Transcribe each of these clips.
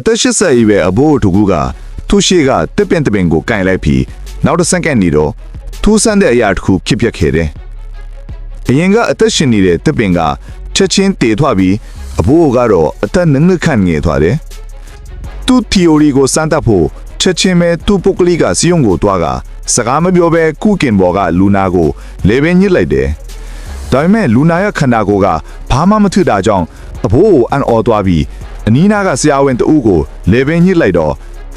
အသက်80အရွယ်အဘိုးတို့ကူကသူ့ရှိကတစ်ပင်တစ်ပင်ကိုကင်လိုက်ပြီးနောက်တစ်စက္ကန့်နေတော့ထူးဆန်းတဲ့အရာတစ်ခုဖြစ်ပျက်ခဲ့တယ်။အရင်ကအသက်ရှင်နေတဲ့တစ်ပင်ကချက်ချင်းတည်ထွက်ပြီးအဘိုးကတော့အသက်နည်းနည်းခန့်ငယ်သွားတယ်။သူ့ theory ကိုစမ်းသပ်ဖို့ချက်ချင်းပဲသူ့ပုဂ္ဂလိကစီယုံကိုတွားကစကားမပြောဘဲကုကင်ဘော်ကလူနာကိုလေပင်ညစ်လိုက်တယ်။ဒါပေမဲ့လူနာရဲ့ခန္ဓာကိုယ်ကဘာမှမထူတာကြောင့်အဘိုးကိုအန်အော်သွားပြီး အနီးနားကဆရာဝန်တဦးကိုလေပင်ညှစ်လိုက်တော့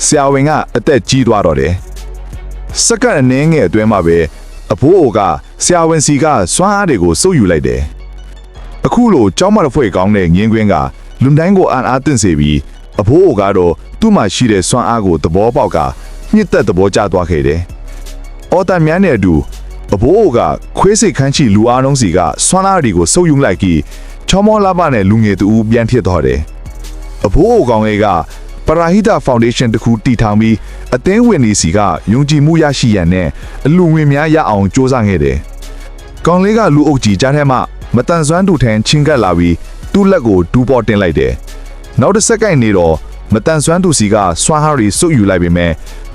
ဆရာဝန်ကအသက်ကြီးသွားတော့တယ်။စက္ကန့်အနည်းငယ်အတွင်းမှာပဲအဘိုးအိုကဆရာဝန်စီကစွမ်းအားတွေကိုစုပ်ယူလိုက်တယ်။အခုလိုကြောင်းမရဖွဲ့ကောင်းတဲ့ငင်းကွင်းကလူတိုင်းကိုအန်အားသင့်စေပြီးအဘိုးအိုကတော့သူ့မှာရှိတဲ့စွမ်းအားကိုသဘောပေါက်ကညှစ်သက်သဘောကျသွားခဲ့တယ်။အော်တန်မြန်းတဲ့အတူအဘိုးအိုကခွေးစိတ်ခန်းချီလူအားလုံးစီကဆွမ်းနာတွေကိုစုပ်ယူလိုက်ပြီးချောမောလာပနဲ့လူငယ်တူပြန်ဖြစ်သွားတယ်။ အဘိုးအိုကောင်လေးကပရာဟိတဖောင်ဒေးရှင်းတစ်ခုတည်ထောင်ပြီးအသင်းဝင်နေစီကယုံကြည်မှုရရှိရန်နဲ့အလူငွေများရအောင်စ조사ခဲ့တယ်။ကောင်လေးကလူအုပ်ကြီးကြားထဲမှာမတန်ဆွမ်းတူထန်ချင်းကပ်လာပြီးသူ့လက်ကိုဒူးပေါ်တင်လိုက်တယ်။နောက်တစ်စက္ကန့်နေတော့မတန်ဆွမ်းသူစီကဆွမ်းဟာရီစုပ်ယူလိုက်ပေမဲ့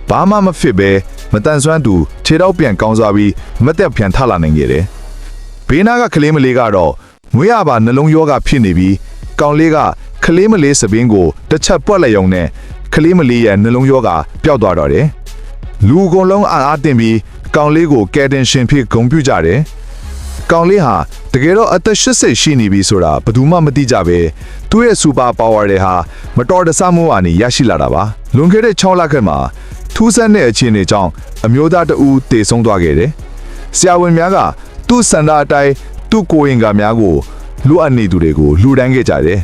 ဘာမှမဖြစ်ပဲမတန်ဆွမ်းသူခြေတော့ပြန်ကောင်းသွားပြီးမတက်ပြန်ထလာနိုင်ခဲ့တယ်။ဘေးနားကကလေးမလေးကတော့ငွေရပါနှလုံးရောဂါဖြစ်နေပြီးကောင်လေးက ကလေးမလေးစပင်းကိုတစ်ချက်ပွက်လိုက်ရုံနဲ့ကလေးမလေးရဲ့နှလုံးရောဂါပျောက်သွားတော့တယ်။လူအကုန်လုံးအားအားတင်ပြီးကောင်လေးကိုကယ်တင်ရှင်ဖြစ်ဂုဏ်ပြုကြတယ်။ကောင်လေးဟာတကယ်တော့အသက်80ရှိနေပြီဆိုတာဘယ်သူမှမသိကြပဲသူ့ရဲ့စူပါပါဝါတွေဟာမတော်တဆမှုအနေရရှိလာတာပါလွန်ခဲ့တဲ့6လခန့်မှာထူးဆန်းတဲ့အခြေအနေကြောင့်အမျိုးသားတဦးတေဆုံးသွားခဲ့တယ်ဆရာဝန်များကသူ့စန္ဒအတိုင်းသူ့ကိုယ်ရင်ကများကိုလူအပ်နေသူတွေကိုလူဒန်းခဲ့ကြတယ်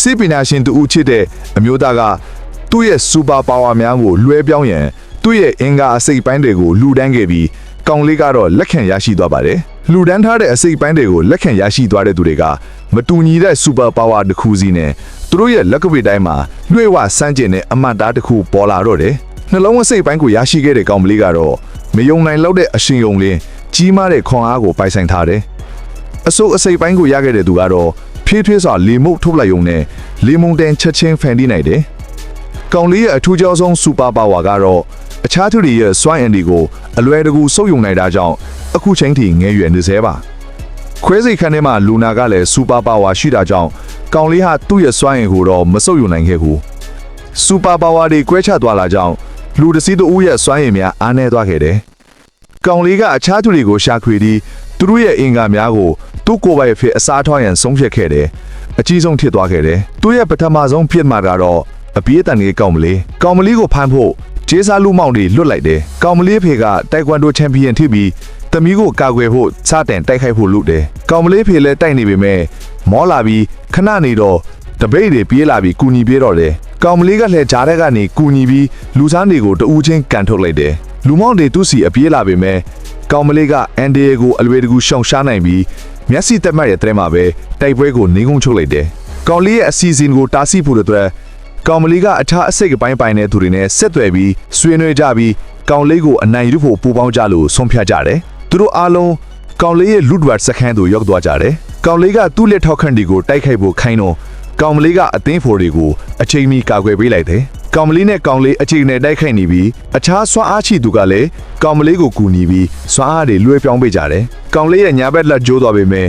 စိတ်ပညာရှင်တူဦးချစ်တဲ့အမျိုးသားကသူ့ရဲ့စူပါပါဝါများကိုလွှဲပြောင်းရန်သူ့ရဲ့အင်္ဂါအစိတ်ပိုင်းတွေကိုလူဒန်းခဲ့ပြီးကောင်လေးကတော့လက်ခံရရှိသွားပါတယ်လူဒန်းထားတဲ့အစိတ်ပိုင်းတွေကိုလက်ခံရရှိသွားတဲ့သူတွေကမတူညီတဲ့စူပါပါဝါတစ်ခုစီနဲ့သူတို့ရဲ့လက်ကပိတိုင်းမှာလွှဲဝဆန်းကျင်တဲ့အမတ်သားတစ်ခုပေါ်လာတော့တယ်နှလုံးအစိတ်ပိုင်းကိုရရှိခဲ့တဲ့ကောင်မလေးကတော့မယုံနိုင်လောက်တဲ့အရှင်ယုံလင်းကြီးမားတဲ့ခွန်အားကိုပိုင်ဆိုင်ထားတယ်အစိုးအစိပ်ပိုင်းကိုရခဲ့တဲ့သူကတော့ ဖြည်းဖြည်းစွာလေမုတ်ထုတ်လိုက်ုံနဲ့လေမုန်တန်ချက်ချင်းဖန်တီးနိုင်တယ်။ကောင်လေးရဲ့အထူးကြောဆုံးစူပါပါဝါကတော့အခြားသူတွေရဲ့စွမ်းအင်တွေကိုအလွယ်တကူစုပ်ယူနိုင်တာကြောင့်အခုချိန်ထိငယ်ရွယ်နေသေးပါ။ခွဲစိတ်ခန်းထဲမှာလူနာကလည်းစူပါပါဝါရှိတာကြောင့်ကောင်လေးဟာသူ့ရဲ့စွမ်းအင်ကိုတော့မစုပ်ယူနိုင်ခဲ့ဘူး။စူပါပါဝါတွေကွဲချသွားလာကြောင်းလူတစ်စီးတစ်ဦးရဲ့စွမ်းအင်များအားနည်းသွားခဲ့တယ်။ကောင်လေးကအခြားသူတွေကိုရှာဖွေပြီး သူတို့ရဲ့အင်္ဂါများကိုသူ့ကိုယ်ပိုင်ဖြစ်အစားထွားရန်ဆုံးဖြတ်ခဲ့တယ်။အကြီးဆုံးဖြစ်သွားခဲ့တယ်။သူ့ရဲ့ပထမဆုံးဖြစ်မှာကတော့အပြေးတန်လေးကောင်မလေး။ကောင်မလေးကိုဖမ်းဖို့ဂျေဆာလူမောင်တွေလွတ်လိုက်တယ်။ကောင်မလေးဖေကတိုက်ကွမ်ဒိုချန်ပီယံဖြစ်ပြီးတမီးကိုကာကွယ်ဖို့စတင်တိုက်ခိုက်ဖို့လုပ်တယ်။ကောင်မလေးဖေလည်းတိုက်နေပေမဲ့မောလာပြီးခဏနေတော့တပိတ်တွေပြေးလာပြီးကူညီပြေးတော့တယ်။ကောင်မလေးကလည်းဂျားတဲ့ကနေကူညီပြီးလူစားတွေကိုတဦးချင်းကန်ထုတ်လိုက်တယ်။လူမောင်တွေသူ့စီအပြေးလာပေမဲ့ ကောင်မလေးကအန်ဒီယေကိုအလွယ်တကူရှောင်ရှားနိုင်ပြီးမျက်စိတက်မှတ်ရဲ့တဲမှာပဲတိုက်ပွဲကိုနေကုန်းချုပ်လိုက်တယ်။ကောင်လေးရဲ့အစီအစဉ်ကိုတားဆီးဖို့အတွက်ကောင်မလေးကအခြားအစိတ်အပိုင်းပိုင်းတဲ့သူတွေနဲ့ဆက်သွယ်ပြီးဆွေးနွေးကြပြီးကောင်လေးကိုအနိုင်ယူဖို့ပူပေါင်းကြလို့ဆုံးဖြတ်ကြတယ်။သူတို့အားလုံးကောင်လေးရဲ့လူဒဝတ်စခန်းသို့ရောက်သွားကြတယ်။ကောင်လေးကသူ့လက်ထောက်ခန့်တွေကိုတိုက်ခိုက်ဖို့ခိုင်းတော့ကောင်မလေးကအသင်းဖော်တွေကိုအချိန်မီကာကွယ်ပေးလိုက်တယ်။ ကောင်မလေးနဲ့ကောင်လေးအချိန်နဲ့တိုက်ခိုက်နေပြီးအခြားဆွမ်းအားရှိသူကလည်းကောင်မလေးကိုကူညီပြီးဆွမ်းအားတွေလွှဲပြောင်းပေးကြတယ်။ကောင်လေးရဲ့ညာဘက်လက်ကျိုးသွားပေမဲ့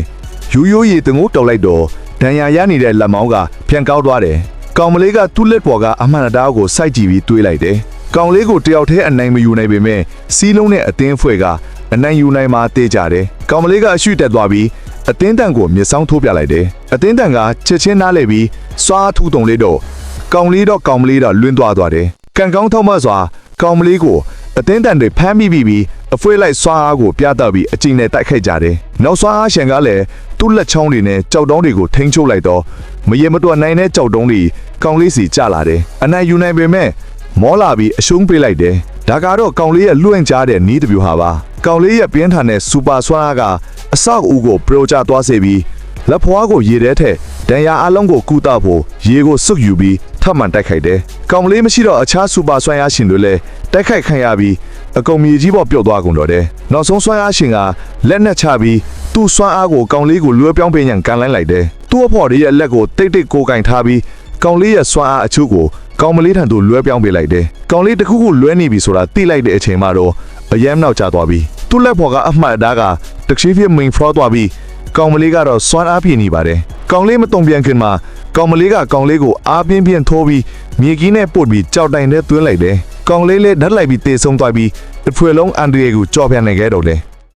ရိုးရိုးရီတငိုးတောက်လိုက်တော့ဒဏ်ရာရနေတဲ့လက်မောင်းကပြန်ကောက်သွားတယ်။ကောင်မလေးကသူ့လက်ပေါ်ကအမှန်တရားကိုစိုက်ကြည့်ပြီးတွေးလိုက်တယ်။ကောင်လေးကိုတယောက်တည်းအနိုင်မယူနိုင်ပေမဲ့စီးလုံးနဲ့အသင်းဖွဲ့ကအနိုင်ယူနိုင်မှတေးကြတယ်။ကောင်မလေးကအရှုတက်သွားပြီးအသင်းတန်ကိုမျက်စောင်းထိုးပြလိုက်တယ်။အသင်းတန်ကချက်ချင်းနားလဲပြီးစွာထူတုံလေးတော့ ကောင်လေးတော့ကောင်မလေးတော့လွင့်သွားသွားတယ်။ကန်ကောင်းထောက်မစွာကောင်မလေးကိုအသင်းတန်တွေဖမ်းမိပြီးပြီးအဖွဲလိုက်စွာအားကိုပြသပြီးအကျဉ်းနဲ့တိုက်ခိုက်ကြတယ်။နောက်စွာအားရှင်ကလည်းသူ့လက်ချောင်းတွေနဲ့ကြောက်တုံးတွေကိုထိန်းချုပ်လိုက်တော့မရေမတော်နိုင်တဲ့ကြောက်တုံးတွေကောင်လေးစီကျလာတယ်။အနိုင်ယူနိုင်ပေမဲ့မောလာပြီးအရှုံးပေးလိုက်တယ်။ဒါကတော့ကောင်လေးရဲ့လွှင့်ကြားတဲ့နီးတပြူဟာပါ။ကောင်လေးရဲ့ပြင်းထန်တဲ့စူပါစွမ်းအားကအဆောက်အဦကိုပရိုဂျာသွားစေပြီးလက်ဖွားကိုရေထဲထက်ဒဏ်ရာအလုံးကိုကူတာဖို့ရေကိုစွတ်ယူပြီး ထပ်မံတိုက်ခိုက်တယ်။ကောင်မလေးမရှိတော့အခြားစူပါဆွမ်းအားရှင်တွေလည်းတိုက်ခိုက်ခံရပြီးအကုန်မြေကြီးပေါ်ပြုတ်သွားကုန်တော့တယ်။နောက်ဆုံးဆွမ်းအားရှင်ကလက်နဲ့ချပြီးသူ့ဆွမ်းအားကိုကောင်လေးကိုလွှဲပြောင်းပေးညံကန်လိုက်လိုက်တယ်။သူ့အဖော်ရဲ့လက်ကိုတိတ်တိတ်ကိုကင်ထားပြီးကောင်လေးရဲ့ဆွမ်းအားအချို့ကိုကောင်မလေးထံသို့လွှဲပြောင်းပေးလိုက်တယ်ကောင်လေးတစ်ခုခုလွှဲနေပြီဆိုတာသိလိုက်တဲ့အချိန်မှာတော့အယမ်းနောက်ကျသွားပြီသူ့လက်ဖော်ကအမှတ်အသားကတချီးပြမိန်ဖရောသွားပြီးကောင်မလေးကတော့စွမ်းအားပြည့်နေပါတယ်ကောင်လေးမတုံပြန်ခင်မှာ ကောင်မလေးကကောင်လေးကိုအားပြင်းပြင်းထိုးပြီးမြေကြီးနဲ့ပုတ်ပြီးကြောက်တိုင်ထဲသွင်းလိုက်တယ်ကောင်လေးလည်းဓာတ်လိုက်ပြီးတေဆုံးသွားပြီးတစ်ဖွဲလုံးအန်ဒရီကိုကြော်ပြန်နေခဲ့တော့တယ်